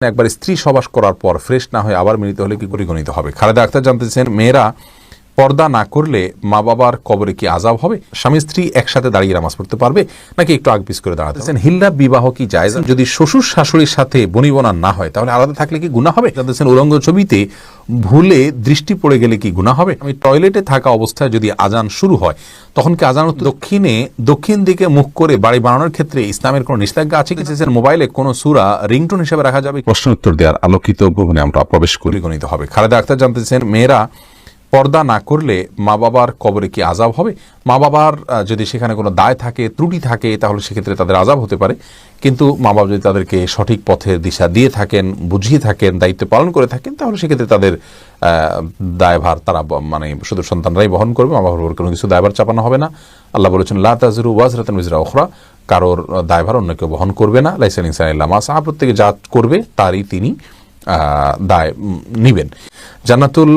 একবার স্ত্রী সবাস করার পর ফ্রেশ না হয়ে আবার মিলিত হলে কি পরিগণিত হবে? খালেদা আক্তার জানতেছেন মেয়েরা পর্দা না করলে মা বাবার কবরে কি আজাব হবে? স্বামী স্ত্রী একসাথে দাঁড়িয়ে নামাজ পড়তে পারবে? নাকি একটু আগ পিছ করে দাঁড়াতেছেন হিল্লা বিবাহ কি জায়েজ? যদি শ্বশুর শাশুড়ির সাথে বনিবনা না হয় তাহলে আলাদা থাকলে কি গুণা হবে? জানতেছেন উলঙ্গ ছবিতে ভুলে দৃষ্টি পড়ে গেলে কি গুণা হবে? আমি টয়লেটে থাকা অবস্থায় যদি আজান শুরু হয় তখন কি আজান দক্ষিণে দক্ষিণ দিকে মুখ করে বাড়ি বানানোর ক্ষেত্রে ইসলামের কোনো নিষেধাজ্ঞা আছে কি? মোবাইলে কোনো সুরা রিংটোন হিসেবে রাখা যাবে প্রশ্ন উত্তর দেওয়ার আলোকিত ভবনে আমরা প্রবেশ করি। গণিত হবে। খালেদা আক্তার জানতেছেন মেয়েরা পর্দা না করলে মা বাবার কবরে কি আজাব হবে? মা বাবার যদি সেখানে কোনো দায় থাকে, ত্রুটি থাকে, তাহলে সেক্ষেত্রে তাদের আজাব হতে পারে। কিন্তু মা বাবা যদি তাদেরকে সঠিক পথের দিশা দিয়ে থাকেন, বুঝিয়ে থাকেন, দায়িত্ব পালন করে থাকেন, তাহলে সেক্ষেত্রে তাদের দায়ভার তারা মানে শুধু সন্তানরাই বহন করবে, মা বাবার কোনো কিছু দায়ভার চাপানো হবে না। আল্লাহ বলেছেন, লা তাজরু ওয়াজরাতান মিজরা ওখরা কারোর দায়ভার অন্য কেউ বহন করবে না। লাইসেন ইনসানিল্লাহ মা সাহা প্রত্যেকে যা করবে, তারই তিনি দায় নিবেন। জান্নাতুল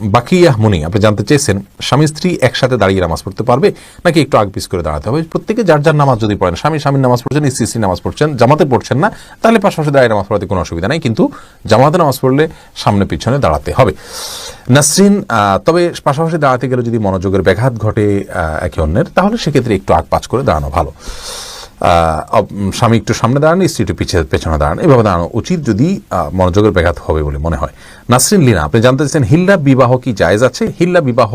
আহ, বাকিয়াহ মুনি আপনি জানতে চেয়েছেন স্বামী স্ত্রী একসাথে দাঁড়িয়ে নামাজ পড়তে পারবে? নাকি একটু আগ পিছ করে দাঁড়াতে হবে? প্রত্যেকে যার যার নামাজ যদি পড়েন স্বামী স্বামীর নামাজ পড়ছেন স্ত্রী স্ত্রী নামাজ পড়ছেন জামাতে পড়ছেন না তাহলে পাশাপাশি দাঁড়িয়ে নামাজ পড়াতে কোনো অসুবিধা নেই কিন্তু জামাতে নামাজ পড়লে সামনে পিছনে দাঁড়াতে হবে। নাসরিন তবে পাশাপাশি দাঁড়াতে গেলে যদি মনোযোগের ব্যাঘাত ঘটে একে অন্যের তাহলে সেক্ষেত্রে একটু আগ পাচ করে দাঁড়ানো ভালো। স্বামী একটু সামনে দাঁড়ান, স্ত্রী একটু পিছিয়ে পেছনে দাঁড়ান। এভাবে দাঁড়ানো উচিত যদি মনোযোগের ব্যাঘাত হবে বলে মনে হয়। নাসরিন লিনা, আপনি জানতে চাইছেন হিল্লা বিবাহ কি জায়েজ আছে? হিল্লা বিবাহ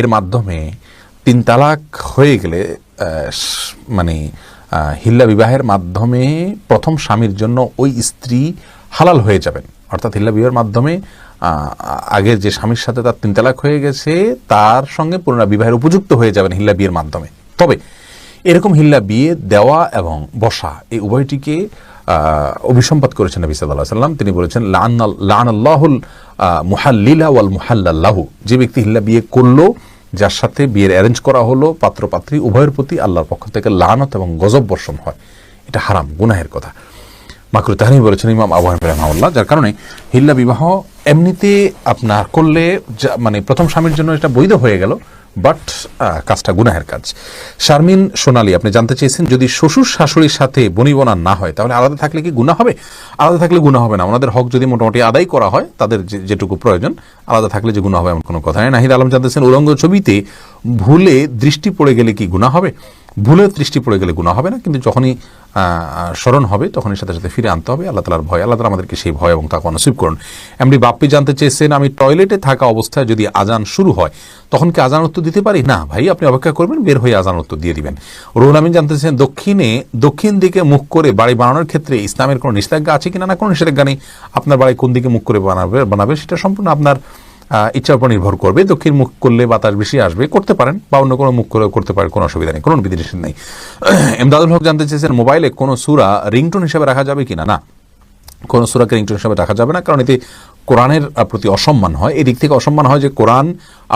এর মাধ্যমে তিন তালাক হয়ে গেলে মানে হিল্লা বিবাহের মাধ্যমে প্রথম স্বামীর জন্য ওই স্ত্রী হালাল হয়ে যাবেন। অর্থাৎ হিল্লা বিবাহের মাধ্যমে আগের যে স্বামীর সাথে তার তিন তালাক হয়ে গেছে, তার সঙ্গে পুনরায় বিবাহের উপযুক্ত হয়ে যাবেন হিল্লা বিয়ের মাধ্যমে। তবে এরকম হিল্লা বিয়ে, দেওয়া এবং বসা এই উভয়টিকে অভিসম্পাত করেছেন নবী সাল্লাহ সাল্লাম। তিনি বলেছেন লান আল্লাহুল মুহাল্লিলা ওয়াল মুহাল্লাল্লাহু। যে ব্যক্তি হিল্লা বিয়ে করল, যার সাথে বিয়ের অ্যারেঞ্জ করা হলো পাত্র পাত্রী উভয়ের প্রতি আল্লাহর পক্ষ থেকে লানত এবং গজব বর্ষণ হয়। এটা হারাম, গুনাহের কথা। মাকরু তাহানি বলেছেন ইমাম আবু হানিফা রাহমাহুল্লাহ, যার কারণে হিল্লা বিবাহ এমনিতে আপনার করলে মানে প্রথম স্বামীর জন্য এটা বৈধ হয়ে গেল বাট কাজটা গুনাহের কাজ। শারমিন সোনালি, আপনি জানতে চেয়েছেন, যদি শ্বশুর শাশুড়ির সাথে বনিবনা না হয়, তাহলে আলাদা থাকলে কি গুণা হবে? আলাদা থাকলে গুণা হবে না। ওনাদের হক যদি মোটামুটি আদায় করা হয়, তাদের যেটুকু প্রয়োজন, আলাদা থাকলে যে গুণা হবে এমন কোনো কথা নেই। নাহিদ আলম জানতেছেন উলঙ্গ ছবিতে ভুলে দৃষ্টি পড়ে গেলে কি গুণা হবে? ভুলে দৃষ্টি পড়ে গেলে গুণা হবে না? কিন্তু যখনই স্মরণ হবে, তখনই সাথে সাথে ফিরে আনতে হবে। আল্লাহ তালার ভয়, আল্লাহ তালা আমাদেরকে সেই ভয় এবং তাকে নসিব করুন। এমনি বাপ্পি জানতে চেয়েছেন, আমি টয়লেটে থাকা অবস্থায় যদি আজান শুরু হয়, তখন কি আজান উত্তর দিতে পারি? না ভাই, আপনি অপেক্ষা করবেন, বের হয়ে আজান উত্তর দিয়ে দিবেন। রুহুল আমিন জানতে চেয়েছেন, দক্ষিণে, দক্ষিণ দিকে মুখ করে বাড়ি বানানোর ক্ষেত্রে ইসলামের কোনো নিষেধাজ্ঞা আছে কিনা? না, কোনো নিষেধাজ্ঞা নেই। আপনার বাড়ি কোন দিকে মুখ করে বানাবে বানাবে সেটা সম্পূর্ণ আপনার ইচ্ছার উপর নির্ভর করবে, দক্ষিণ মুখ করলে বাতাস বেশি আসবে, করতে পারেন বা অন্য কোনো মুখ করে করতে পারেন, কোনো অসুবিধা নেই, কোনো বিধি নিষেধ নেই। এমদাদুল হক জানতে চেয়েছেন, মোবাইলে কোনো সুরা রিংটোন হিসেবে রাখা যাবে কিনা? না, কোনো সুরাকে রিংটোন হিসাবে রাখা যাবে না, কারণ এতে কোরআনের প্রতি অসম্মান হয়। এদিক থেকে অসম্মান হয় যে কোরআন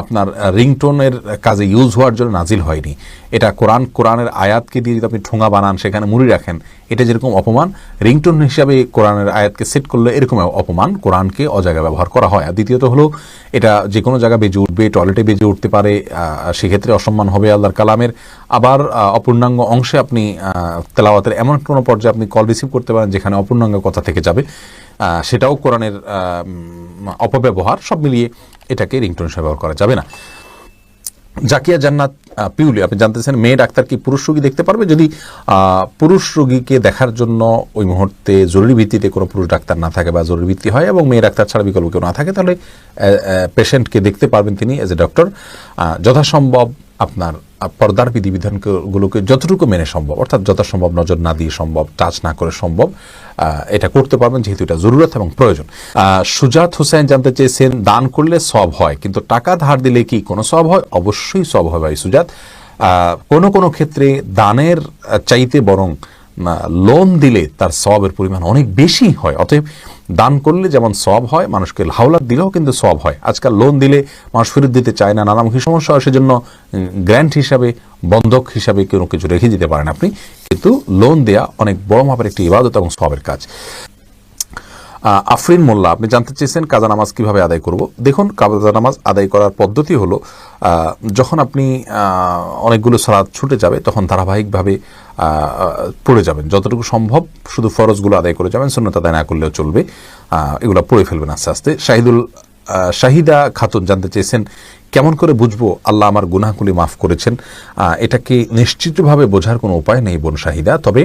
আপনার রিংটোনের কাজে ইউজ হওয়ার জন্য নাজিল হয়নি। এটা কোরআন, কোরআনের আয়াতকে দিয়ে যদি আপনি ঠোঙা বানান, সেখানে মুড়ি রাখেন, এটা যেরকম অপমান, রিংটোন হিসাবে কোরআনের আয়াতকে সেট করলে এরকম অপমান কোরআনকে অজায়গায় ব্যবহার করা হয়। আর দ্বিতীয়ত হলো, এটা যে কোনো জায়গায় বেজে উঠবে টয়লেটে বেজে উঠতে পারে সেক্ষেত্রে অসম্মান হবে আল্লাহর কালামের। আবার অপূর্ণাঙ্গ অংশে আপনি তেলাওয়াতের এমন কোনো পর্যায়ে আপনি কল রিসিভ করতে পারেন, যেখানে অপূর্ণাঙ্গ কথা থেকে যাবে। সেটাও কোরআনের অপব্যবহার, সব মিলিয়ে এটাকে রিংটোন হিসেবে ব্যবহার করা যাবে না। জাকিয়া জান্নাত পিউলি, আপনি জানতেছেন মেয়ে ডাক্তার কি পুরুষ রোগী দেখতে পারবে? যদি পুরুষ রোগীকে দেখার জন্য ওই মুহূর্তে জরুরি ভিত্তিতে কোনো পুরুষ ডাক্তার না থাকে বা জরুরি ভিত্তি হয় এবং মেয়ে ডাক্তার ছাড়া বিকল্প কেউ না থাকে, তাহলে পেশেন্টকে দেখতে পারবেন তিনি এজ এ ডক্টর যথাসম্ভব আপনার পর্দার বিধিবিধানগুলোকে যতটুকু মেনে সম্ভব, অর্থাৎ যথাসম্ভব নজর না দিয়ে সম্ভব, টাচ না করে সম্ভব এটা করতে পারবেন যেহেতু এটা জরুরত এবং প্রয়োজন। সুজাত হোসেন জানতে চেয়েছেন, দান করলে সব হয়, কিন্তু টাকা ধার দিলে কি কোনো সব হয়? অবশ্যই সব হয় ভাই সুজাত। কোনো কোনো ক্ষেত্রে দানের চাইতে বরং লোন দিলে তার সবের পরিমাণ অনেক বেশি হয়, অতএব দান করলে যেমন সব হয়, মানুষকে হাওলাত দিলেও কিন্তু সব হয়। আজকাল লোন দিলে মানুষ ফেরত দিতে চায় না নানামুখী সমস্যা হয়, সেজন্য গ্র্যান্ট হিসাবে, বন্ধক হিসাবে কোনো কিছু রেখে দিতে পারেন আপনি। কিন্তু লোন দেয়া অনেক বড় মাপের একটি ইবাদত এবং সবের কাজ। আফরিন মোল্লা, আপনি জানতে চেয়েছেন কাজা নামাজ কীভাবে আদায় করব। দেখুন, কাজা নামাজ আদায় করার পদ্ধতি হলো যখন আপনি অনেকগুলো সালাদ ছুটে যাবে, তখন ধারাবাহিকভাবে পড়ে যাবেন। যতটুকু সম্ভব শুধু ফরজগুলো আদায় করে যাবেন শূন্যতা আদায় না করলেও চলবে। এগুলো পড়ে ফেলবেন আস্তে আস্তে। শাহিদুল শাহিদা খাতুন জানতে চেয়েছেন, কেমন করে বুঝব আল্লাহ আমার গুনাহগুলি মাফ করেছেন? এটাকে নিশ্চিতভাবে বোঝার কোনো উপায় নেই বোন শাহিদা, তবে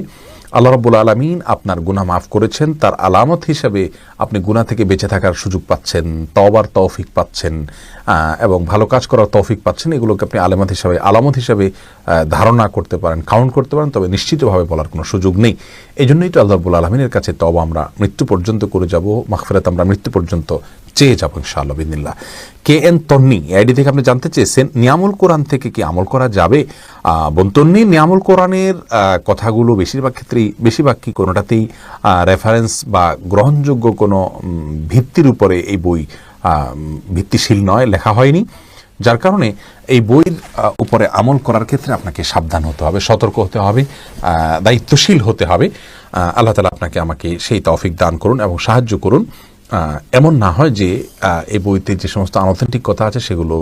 আল্লাহ রব্বুল আলমিন আপনার গুনাহ মাফ করেছেন, তার আলামত হিসাবে আপনি গুনাহ থেকে বেঁচে থাকার সুযোগ পাচ্ছেন, তওবার তৌফিক পাচ্ছেন এবং ভালো কাজ করার তৌফিক পাচ্ছেন, এগুলোকে আপনি আলামত হিসাবে আলামত হিসাবে ধারণা করতে পারেন কাউন্ট করতে পারেন, তবে নিশ্চিতভাবে বলার কোনো সুযোগ নেই। এই জন্যই তো আল্লাহ রব্বুল আলমিনের কাছে তবা আমরা মৃত্যু পর্যন্ত করে যাব, মাগফিরাত আমরা মৃত্যু পর্যন্ত চেয়ে যাব ইনশাআল্লাহ বিদিল্লা কে এন তন্নি আইডি থেকে আপনি জানতে চেয়েছেন নিয়ামুল কোরআন থেকে কি আমল করা যাবে? আহ, বোন তন্নি নিয়ামুল কোরআনের কথাগুলো বেশিরভাগ ক্ষেত্রেই বেশিরভাগ কি কোনোটাতেই রেফারেন্স বা গ্রহণযোগ্য কোনো ভিত্তির উপরে এই বই ভিত্তিশীল নয় লেখা হয়নি। যার কারণে এই বইয়ের উপরে আমল করার ক্ষেত্রে আপনাকে সাবধান হতে হবে সতর্ক হতে হবে দায়িত্বশীল হতে হবে। আল্লাহ তালা আপনাকে আমাকে সেই তৌফিক দান করুন এবং সাহায্য করুন। এমন না হয় যে এই বইতে যে সমস্ত আনঅথেন্টিক কথা আছে সেগুলো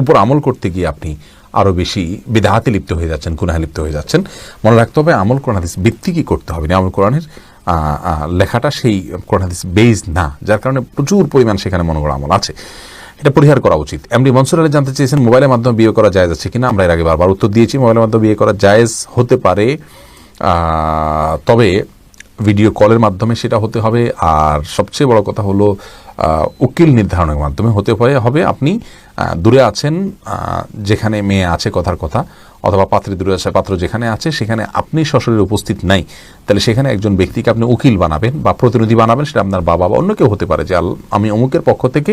উপর আমল করতে গিয়ে আপনি আরও বেশি বিদাহাতে লিপ্ত হয়ে যাচ্ছেন, গুনাহে লিপ্ত হয়ে যাচ্ছেন। মনে রাখতে হবে আমল কোরআন হাদিস ভিত্তি কি করতে হবে। না আমল কোরআনের লেখাটা সেই কোরআন হাদিস বেজ না, যার কারণে প্রচুর পরিমাণ সেখানে মনে করা আমল আছে। এটা পরিহার করা উচিত। এমনি মনসুর আলী জানতে চেয়েছেন, মোবাইলের মাধ্যমে বিয়ে করা জায়েজ আছে কিনা? আমরা এর আগে বারবার উত্তর দিয়েছি, মোবাইলের মাধ্যমে বিয়ে করা জায়েজ হতে পারে। তবে ভিডিও কলের মাধ্যমে সেটা হতে হবে। আর সবচেয়ে বড় কথা হলো উকিল নির্ধারণের মাধ্যমে হতে পারে, হবে আপনি দূরে আছেন যেখানে মেয়ে আছে কথার কথা, অথবা পাত্রে দূরে আছে, পাত্র যেখানে আছে, সেখানে আপনি সশরীরে উপস্থিত নাই। তাহলে সেখানে একজন ব্যক্তিকে আপনি উকিল বানাবেন বা প্রতিনিধি বানাবেন, সেটা আপনার বাবা বা অন্য কেউ হতে পারে, যে আমি অমুকের পক্ষ থেকে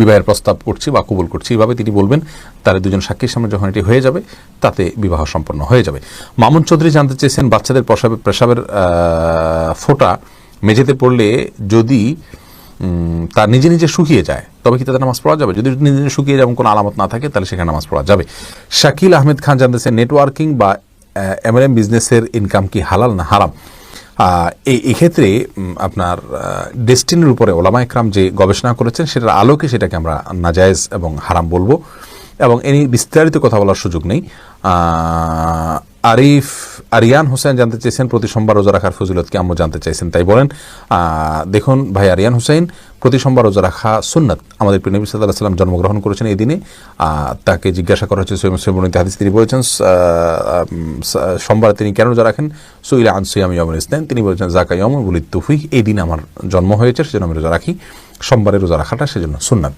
বিবাহের প্রস্তাব করছি বা কবুল করছি এভাবে তিনি বলবেন তারা দুজন সাক্ষীর সামনে যখন এটি হয়ে যাবে তাতে বিবাহ সম্পন্ন হয়ে যাবে। মামুন চৌধুরী জানতে চেয়েছেন বাচ্চাদের প্রসাবে প্রসাবের ফোঁটা মেঝেতে পড়লে যদি উম, তা নিজে নিজে শুকিয়ে যায় তবে কি তাদের নামাজ পড়া যাবে? যদি নিজে নিজে শুকিয়ে যায় এবং কোনো আলামত না থাকে তাহলে সেখানে নামাজ পড়া যাবে। শাকিল আহমেদ খান জানতেছেন নেটওয়ার্কিং বা এমএলএম বিজনেসের ইনকাম কি হালাল না হারাম? এক্ষেত্রে ক্ষেত্রে আপনার ডেস্টিনির উপরে ওলামা একরাম যে গবেষণা করেছেন, সেটার আলোকে সেটাকে আমরা নাজায়েজ এবং হারাম বলব। এবং এনি বিস্তারিত কথা বলার সুযোগ নেই। আরিফ, আরিয়ান হোসেন জানতে চেয়েছেন, প্রতি সোমবার রোজা রাখার ফজিলত কি আম্মু জানতে চাইছেন, তাই বলেন। দেখুন ভাই আরিয়ান হোসেন, প্রতি সোমবার রোজা রাখা সুন্নাত। আমাদের প্রিয় নবী সাল্লাহ সাল্লাম জন্মগ্রহণ করেছেন এই দিনে। তাকে জিজ্ঞাসা করা হয়েছে সৈবনীতে হাদিস তিনি বলেছেন সোমবার তিনি কেন রোজা রাখেন? সুইলা আনসুয়াম ইয়মুল ইসলাম তিনি বলেছেন জাকা ইয়ম বলি তুফিক। এই দিন আমার জন্ম হয়েছে, সেজন্য আমি রোজা রাখি। সোমবারে রোজা রাখাটা সেজন্য সুন্নাত।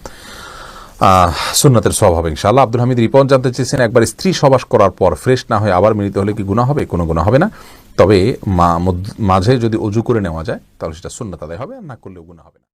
সুন্নাতের স্বভাব ইনশাআল্লাহ। আব্দুল হামিদ রিপন জানতে চেয়েছেন, একবার স্ত্রী সবাস করার পর ফ্রেশ না হয়ে আবার মিলিত হলে কি গুণা হবে? কোনো গুণা হবে না। তবে মাঝে যদি অজু করে নেওয়া যায়, তাহলে সেটা সুন্নাত আদায় হবে, আর না করলেও গুণা হবে না।